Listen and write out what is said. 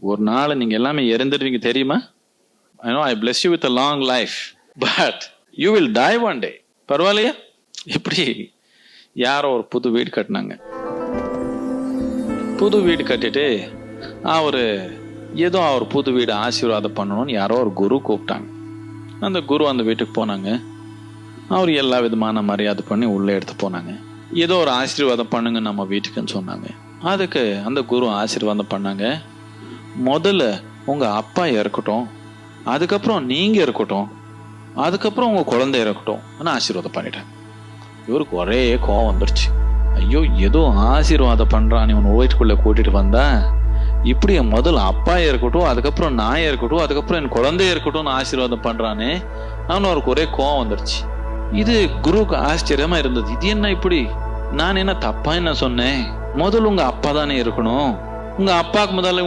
ஒரு நாள் நீங்க எல்லாமே இறந்துடுவீங்க தெரியுமா? I know I bless you with a long life but you will die one day பரவாயில்லையா? இப்படி யாரோ ஒரு புது வீடு கட்டினாங்க. புது வீடு கட்டிட்டு அவர் ஏதோ அவர் புது வீடு ஆசீர்வாதம் பண்ணணும்னு யாரோ ஒரு குரு கூப்பிட்டாங்க. அந்த குரு அந்த வீட்டுக்கு போனாங்க. அவர் எல்லா விதமான மரியாதை பண்ணி உள்ளே எடுத்து போனாங்க. ஏதோ ஒரு ஆசீர்வாதம் பண்ணுங்க நம்ம வீட்டுக்குன்னு சொன்னாங்க. அதுக்கு அந்த குரு ஆசீர்வாதம் பண்ணாங்க. முதல்ல உங்க அப்பா இறக்கட்டும். அதுக்கப்புறம் நீங்க இருக்கட்டும் அதுக்கப்புறம் உங்க குழந்தை இருக்கட்டும் நான் ஆசீர்வாதம் பண்ணிட்டேன். இவருக்கு ஒரே கோவம் வந்துருச்சு. ஐயோ ஏதோ ஆசீர்வாதம் பண்றான் இவன் வீட்டுக்குள்ள கூட்டிட்டு வந்தா. இப்படி என் முதல்ல அப்பா இருக்கட்டும் அதுக்கப்புறம் நான் இருக்கட்டும் அதுக்கப்புறம் என் குழந்தை இருக்கட்டும்னு ஆசீர்வாதம் பண்றானே. அவனு அவருக்கு ஒரே கோவம் வந்துருச்சு. இது குருவுக்கு ஆச்சரியமா இருந்தது. இது என்ன இப்படி? நான் என்ன தப்பா என்ன சொன்னேன்? முதல்ல உங்க அப்பா தானே இருக்கணும். உங்க அப்பாவுக்கு முதல்ல